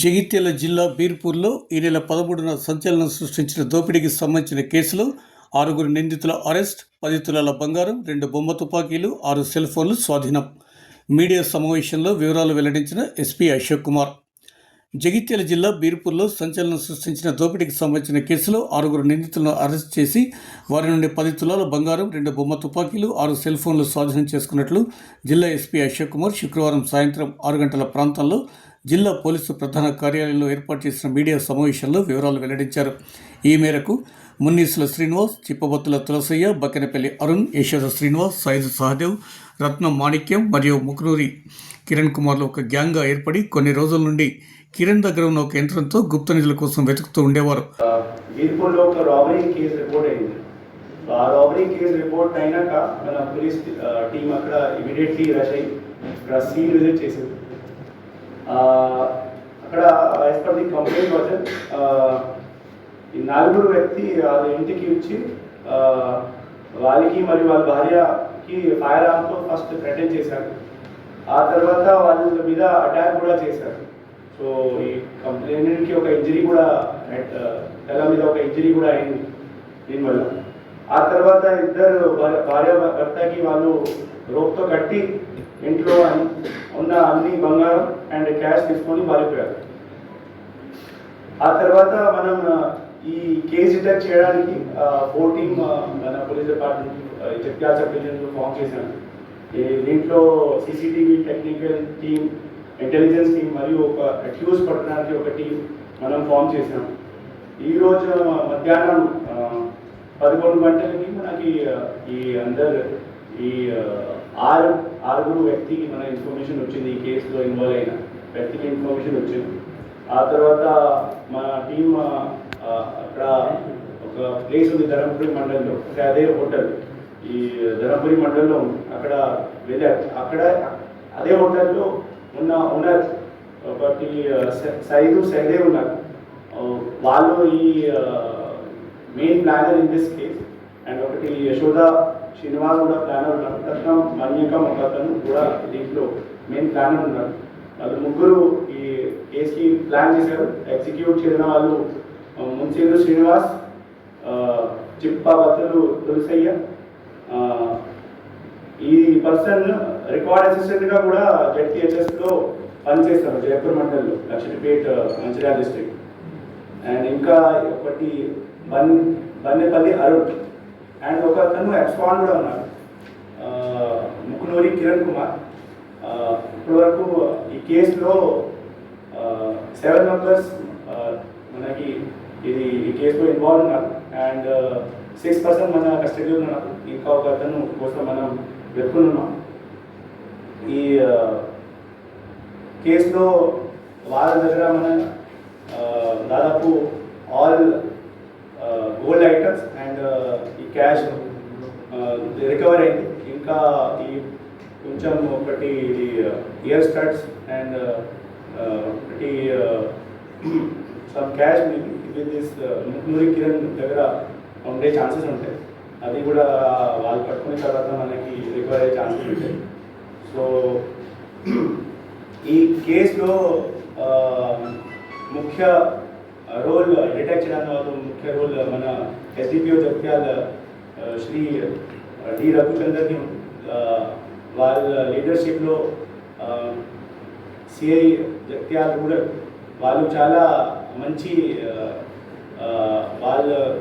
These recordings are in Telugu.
జగిత్యాల జిల్లా బీర్పూర్లో ఈ నెల పదమూడున సంచలనం సృష్టించిన దోపిడీకి సంబంధించిన కేసులో ఆరుగురు నిందితుల అరెస్ట్ పది తులాల బంగారం రెండు బొమ్మ తుపాకీలు ఆరు సెల్ ఫోన్లు స్వాధీనం. మీడియా సమావేశంలో వివరాలు వెల్లడించిన ఎస్పీ అశోక్ కుమార్. జగిత్యాల జిల్లా బీర్పూర్లో సంచలనం సృష్టించిన దోపిడీకి సంబంధించిన కేసులో ఆరుగురు నిందితులను అరెస్ట్ చేసి వారి నుండి పది తులాల బంగారం రెండు బొమ్మ తుపాకీలు ఆరు సెల్ ఫోన్లు స్వాధీనం చేసుకున్నట్లు జిల్లా ఎస్పీ అశోక్ కుమార్ శుక్రవారం సాయంత్రం ఆరు గంటల ప్రాంతంలో జిల్లా పోలీసు ప్రధాన కార్యాలయంలో ఏర్పాటు చేసిన మీడియా సమావేశంలో వివరాలు వెల్లడించారు. ఈ మేరకు మున్నీసుల శ్రీనివాస్ చిప్పబత్తుల తులసయ్య బకెనపల్లి అరుణ్ యశోద శ్రీనివాస్ సైజు సహదేవ్ రత్నం మాణిక్యం మరియు ముకునూరి కిరణ్ కుమార్లు ఒక గ్యాంగ్గా ఏర్పడి కొన్ని రోజుల నుండి కిరణ్ దగ్గర ఉన్న ఒక యంత్రంతో గుప్త నిధుల కోసం వెతుకుతూ ఉండేవారు. రాబరీ కేసు రిపోర్ట్ ఆ రాబరీ కేసు రిపోర్ట్ అయినాక మన పోలీస్ టీం అక్కడ ఇమీడియట్లీ రష్ అయ్యి అక్కడ సీన్ విజిట్ చేసింది. అక్కడ as per the complaint version ఈ నలుగురు వ్యక్తి వాళ్ళ ఇంటికి వచ్చి వాళ్ళకి మరియు వాళ్ళ భార్యకి ఫైర్ ఆర్మ్తో ఫస్ట్ థ్రెటన్ చేశారు. ఆ తర్వాత వాళ్ళ మీద అటాక్ కూడా చేశారు. సో ఈ కంప్లైంట్కి ఒక ఇంజరీ కూడా head, తల మీద ఒక ఇంజరీ కూడా అయింది. దీనివల్ల. ఆ తర్వాత ఇద్దరు భార్య- భార్య భర్తకి వాళ్ళు రోప్తో కట్టి ఇంట్లో ఉన్న అన్ని బంగారం అండ్ క్యాష్ తీసుకొని పారిపోయారు ఆ తర్వాత మనం ఈ కేసు డిటెక్ట్ చేయడానికి ఫోర్టీన్ మన పోలీస్ డిపార్ట్మెంట్ చెప్తా సబ్ ఫామ్ చేశాను దీంట్లో CCTV technical team intelligence team మరియు ఒక అక్యూజ్ పట్టడానికి ఒక టీం మనం ఫామ్ చేసాం ఈరోజు మధ్యాహ్నం పదకొండు గంటలకి మనకి ఈ అందరు ఈ ఆరు ఆరుగురు వ్యక్తికి మన ఇన్ఫర్మేషన్ వచ్చింది ఈ కేసులో ఇన్వాల్వ్ అయిన వ్యక్తికి ఇన్ఫర్మేషన్ వచ్చింది. ఆ తర్వాత మన టీం అక్కడ ఒక ప్లేస్ ఉంది ధర్మపురి మండలంలో. అంటే అదే హోటల్. ఈ ధర్మపురి మండలంలో ఉంది. అక్కడ వెళ్ళారు అక్కడ అదే హోటల్లో ఉన్న ఓనర్ ఒకటి సైదు సైదే ఉన్నారు. వాళ్ళు ఈ main planner in this case and ఒకటి యశోద శ్రీనివాస్ కూడా ప్లానర్ ఉన్నారు మన్యక మన్యకం ఒక అతను కూడా దీంట్లో మెయిన్ ప్లానర్ ఉన్నారు. వాళ్ళు ముగ్గురు ఈ కేసుకి ప్లాన్ చేశారు. ఎగ్జిక్యూట్ చేసిన వాళ్ళు ఆ, శ్రీనివాస్ ఆ, చిప్ప తులసయ్య ఈ పర్సన్ రికార్డ్ అసిస్టెంట్గా కూడా జెడ్టీహెచ్ఎస్లో పనిచేస్తారు జయపూర్ మండల్లో లక్ష్మీపేట్ మంచిర్యాల డిస్ట్రిక్ట్ అండ్ ఇంకా ఒకటి బన్ బన్నెపల్లి అరుణ్. అండ్ ఒక అతను ఎక్స్పాన్ కూడా ఉన్నారు ముకునూరి కిరణ్ కుమార్. ఇప్పటివరకు ఈ కేసులో సెవెన్ మెంబర్స్ మనకి ఇది ఈ కేసులో ఇన్వాల్వ్ ఉన్నారు. అండ్ సిక్స్ పర్సెంట్ మన కస్టడీలో ఉన్నారు. ఇంకా ఒక అతను కోసం మనం వెతుకున్నాం ఈ కేసులో వాళ్ళ దగ్గర మన దాదాపు all gold items and cash recover అయింది ఇంకా ఈ కొంచెం ఒకటి ఇది ఇయర్ స్టడ్స్ అండ్ ఒకటి some cash with this Mukunuri Kiran దగ్గర ఉండే ఛాన్సెస్ ఉంటాయి. అది కూడా వాళ్ళు పట్టుకున్న తర్వాత మనకి రికవర్ అయ్యే ఛాన్సెస్ ఉంటాయి. సో ఈ కేసులో ఆ, ముఖ్య రోల్ డిటెక్ట్ చేయడానికి వాళ్ళు ముఖ్య రోల్ మన ఎస్డిపిఓ జగ్యాల ఆ, శ్రీ డి. రఘుచందర్ని వాళ్ళ లీడర్షిప్లో సిఐ జగ్యాల రూరల్ వాళ్ళు చాలా మంచి వాళ్ళ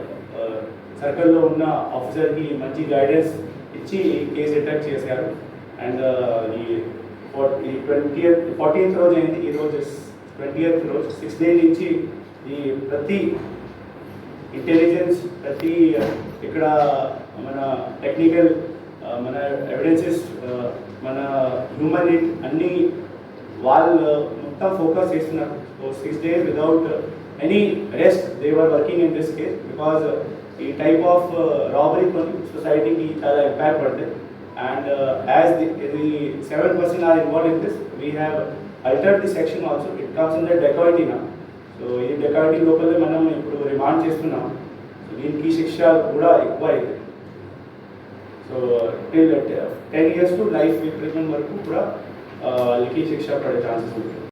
సర్కిల్లో ఉన్న ఆఫీసర్కి మంచి గైడెన్స్ ఇచ్చి కేసు అటాక్ చేశారు. అండ్ ఈ ఫోర్- ఈ ట్వంటీ ఫార్టీన్త్ రోజు అయింది. ఈ రోజు ట్వంటీ రోజు సిక్స్ డే నుంచి ఈ ప్రతి ఇంటెలిజెన్స్ ప్రతి ఇక్కడ మన టెక్నికల్ మన ఎవిడెన్సెస్ మన హ్యూమన్ నీడ్ అన్ని వాళ్ళు మొత్తం ఫోకస్ చేస్తున్నారు. So six days without any rest they were working in this case because ఈ టైప్ ఆఫ్ రాబరీ కొన్ని సొసైటీకి చాలా ఇంపాక్ట్ పడుతుంది. And as the the seven percent are involve in this we have alter the section also it comes in the dacoity నా సో ఈ డెకాయిటీ లోపలే మనం ఇప్పుడు రిమాండ్ చేస్తున్నాం. సో దీనికి శిక్ష కూడా ఎక్కువ అయింది so till ten years to life imprison వరకు కూడా uh, ఆ, వాళ్ళకి శిక్ష పడే ఛాన్సెస్ ఉంటుంది